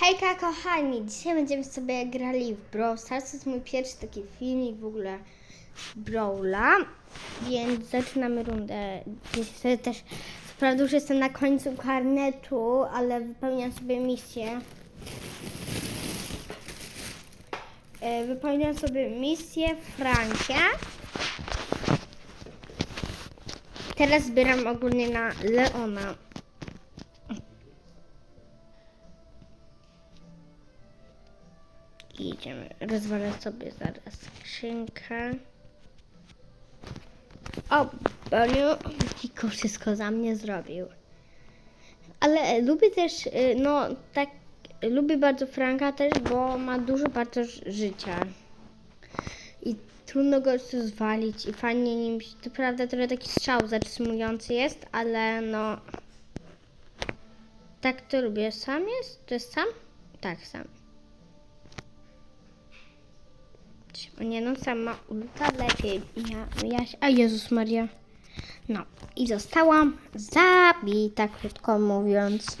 Hejka kochani, dzisiaj będziemy sobie grali w Brawl Stars. To jest mój pierwszy taki filmik w ogóle Brawla, więc zaczynamy rundę. Też, co prawda już jestem na końcu karnetu, ale wypełniam sobie misję. E, Wypełniam sobie misję Francie. Teraz zbieram ogólnie na Leona. Idziemy. Rozwalę sobie zaraz skrzynkę. O, Boniu, Kiko wszystko za mnie zrobił. Ale lubię też, y, no tak, lubię bardzo Franka też, bo ma dużo bardzo życia. I trudno go zwalić i fajnie nim, to prawda trochę taki strzał zatrzymujący jest, ale no tak to lubię. Sam jest? To jest sam? Tak, sam. Nie no, sama ulta lepiej. Ja, ja, a Jezus Maria. No i zostałam zabita, krótko mówiąc.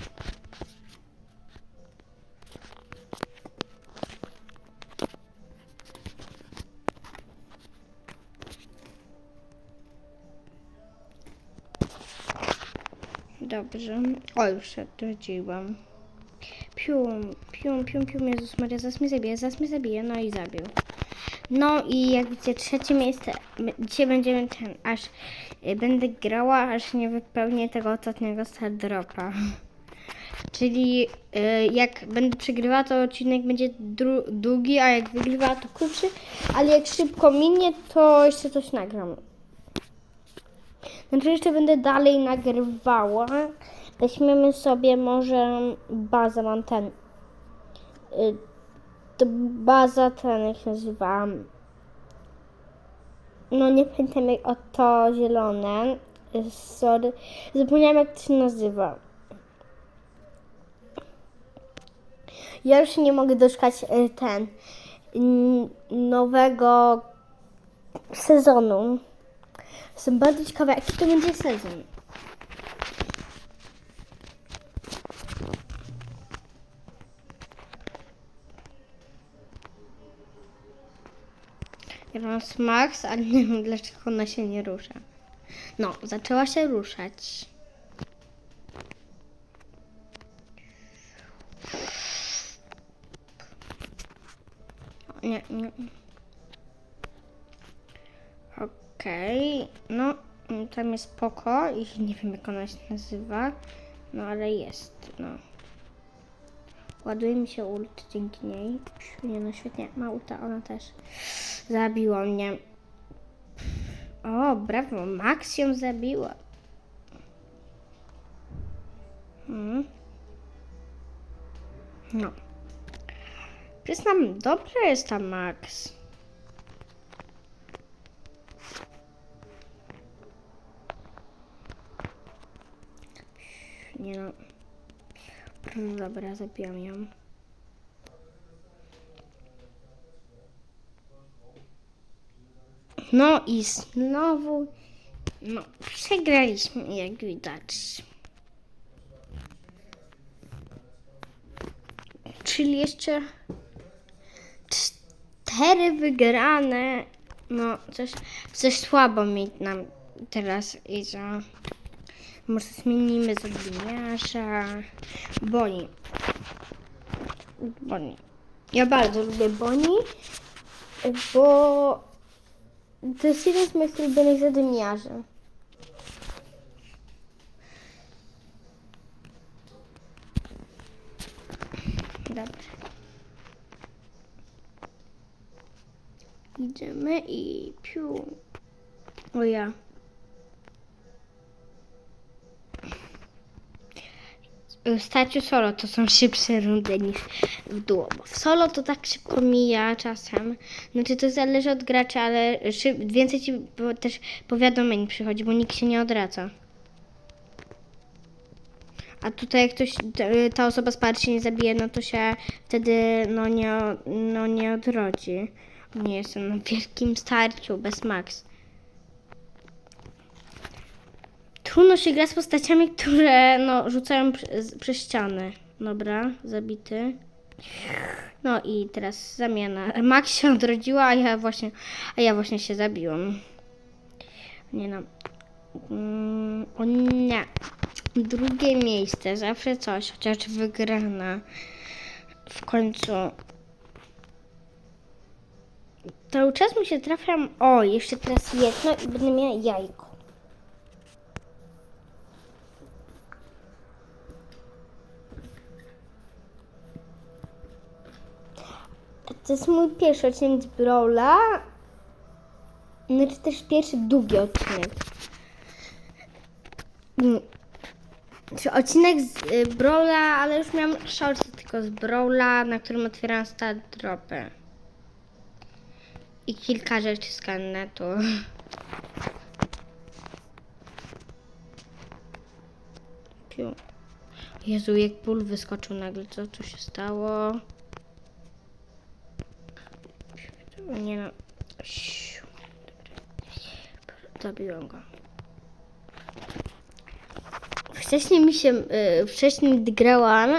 Dobrze. O, już się odrodziłam. Pium, pium, pium, pium, Jezus Maria, zaraz mnie zabije, zaraz mnie zabije, no i zabił. No i jak widzicie, trzecie miejsce. Dzisiaj będziemy ten, aż y, będę grała, aż nie wypełnię tego ostatniego star dropa. Czyli y, jak będę przegrywała, to odcinek będzie długi, a jak wygrywa, to krótszy. Ale jak szybko minie, to jeszcze coś nagram. Znaczy jeszcze będę dalej nagrywała. Weźmiemy sobie może bazę, mam ten. Y, to baza ten, jak się nazywa. No nie pamiętam jak o to zielone. Sorry. Zapomniałam jak to się nazywa. Ja już nie mogę doczekać y, ten nowego sezonu. Jestem bardzo ciekawa, jaki to będzie sezon. Mam Max, ale nie wiem dlaczego ona się nie rusza. No, zaczęła się ruszać. Nie, nie. Okej, no mm, tam jest poko i nie wiem jak ona się nazywa, no ale jest, no. Ładuje mi się ult dzięki niej. Nie no, świetnie, ma ulta, ona też. Zabiła mnie. O, brawo, Max ją zabiła. Hmm. No. Przyznam, dobra jest ta Max. Nie no. Mm, Dobra, zabijam ją. No i znowu, no, przegraliśmy, jak widać. Czyli jeszcze cztery wygrane. No, coś, coś słabo mi nam teraz idzie. Może zmienimy zadymiarza. Boni. Boni. Ja bardzo lubię Boni, bo to jest jeden z moich ulubionych zadymiarzy. Dobrze. Idziemy i piu. O ja. W starciu solo to są szybsze rundy niż w duo. Bo w solo to tak szybko mija czasem. Znaczy to zależy od gracza, ale szyb, więcej ci też powiadomień przychodzi, bo nikt się nie odwraca. A tutaj jak ktoś, ta osoba z par się nie zabije, no to się wtedy no nie, no nie odrodzi. Nie jestem na wielkim starciu bez Max. Trudno się gra z postaciami, które no, rzucają przez ściany. Dobra, zabity. No i teraz zamiana. Max się odrodziła, a ja właśnie, a ja właśnie się zabiłam. Nie no. Mm, o nie. Drugie miejsce, zawsze coś, chociaż wygrana. W końcu. Cały czas mi się trafiam. O, jeszcze teraz jedno i będę miała jajko. To jest mój pierwszy odcinek z Brawla. Znaczy też pierwszy długi odcinek. Mm. Czy odcinek z y, Brawla, ale już miałam shorts tylko z Brawla, na którym otwieram stat dropy. I kilka rzeczy z karnetu. Jezu, jak ból wyskoczył nagle, co tu się stało? Nie no. Zabiłem go. Wcześniej mi się, y, wcześniej grałam,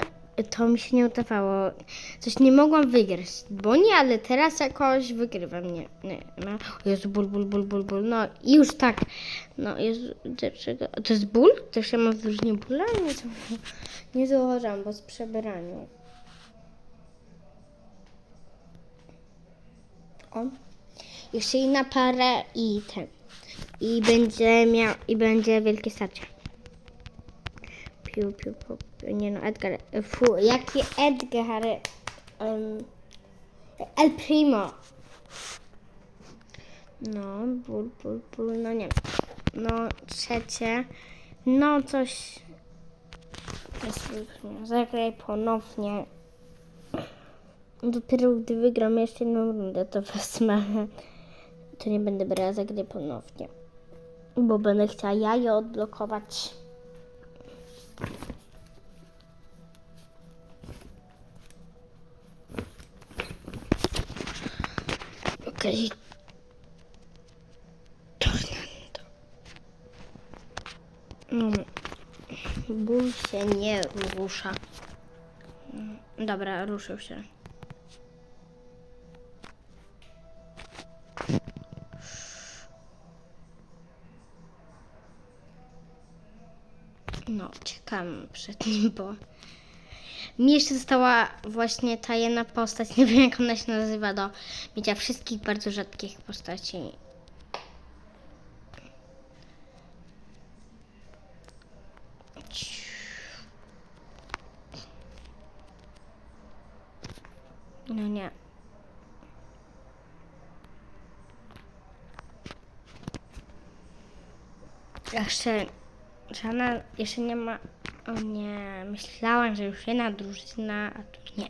to mi się nie udawało. Coś nie mogłam wygrać, bo nie, ale teraz jakoś wygrywam. Nie, nie, no. O Jezu, ból, ból, ból, ból, ból. No i już tak. No Jezu, dlaczego? To jest ból? Też ja mam wyróżnienie bóla? Nie, nie zauważam, bo z przebieraniu. O. Jeszcze inna parę i ten. I będzie miał, i będzie wielkie starcie. Piu, piu, piu, piu. Nie no, Edgar. Fu, jaki Edgar? Um, El Primo. No, ból, ból, ból, no nie. No, trzecie. No, coś. Zagraj ponownie. Dopiero gdy wygram jeszcze jedną rundę, to wezmę. To nie będę brała zagraj ponownie. Bo będę chciała jajo odblokować. Okej. Tornado. Mm. Się nie rusza. Mm, Dobra, ruszył się. No, czekam przed nim, bo mi jeszcze została właśnie ta jedna postać, nie wiem jak ona się nazywa, do mienia wszystkich bardzo rzadkich postaci. No nie. Jeszcze żadna, jeszcze nie ma. O nie, myślałam, że już jedna drużyna, a tu nie.